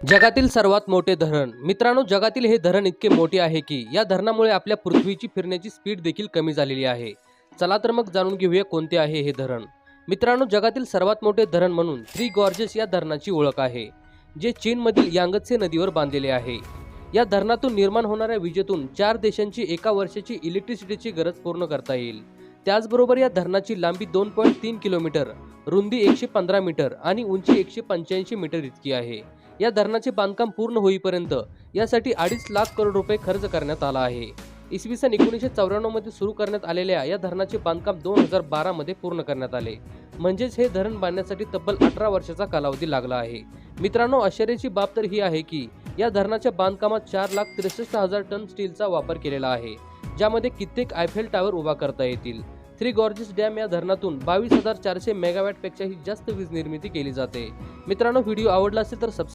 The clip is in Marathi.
जगातील सर्वात मोठे धरण. मित्रांनो जगातील हे धरण इतके मोठे आहे की या धरणामुळे आपल्या पृथ्वीची फिरण्याची स्पीड देखील कमी झालेली आहे. चला तर मग जाणून घेऊया कोणते आहे हे धरण. मित्रांनो जगातील सर्वात मोठे धरण म्हणून थ्री गॉर्जेस या धरणाची ओळख आहे जे चीनमधील यांगत्से नदीवर बांधलेले आहे. या धरणातून निर्माण होणाऱ्या विजेतून चार देशांची एका वर्षाची इलेक्ट्रिसिटीची गरज पूर्ण करता येईल. त्याचबरोबर या धरणाची लांबी दोन पॉईंट तीन किलोमीटर रुंदी एकशे पंधरा मीटर आणि उंची एकशे पंच्याऐंशी मीटर इतकी आहे. या धरणाचे बांधकाम पूर्ण होईपर्यंत यासाठी अडीच लाख करोड रुपये खर्च करण्यात आला आहे. इसवी सन एकोणीसशे चौऱ्याण्णवमध्ये सुरू करण्यात आलेल्या या धरणाचे बांधकाम दोन हजार बारामध्ये पूर्ण करण्यात आले. म्हणजेच हे धरण बांधण्यासाठी तब्बल अठरा वर्षाचा कालावधी लागला आहे. मित्रांनो आश्चर्याची बाब तर ही आहे की या धरणाच्या बांधकामात चार लाख त्रेसष्ट हजार टन स्टीलचा वापर केलेला आहे ज्यामध्ये कित्येक आयफेल टावर उभा करता येतील. थ्री गॉर्जेस डॅम या धरणातून बावीस हजार चारशे मेगावॅटपेक्षाही जास्त वीज निर्मिती केली जाते. मित्रांनो व्हिडिओ आवडला असेल तर सबस्क्राईब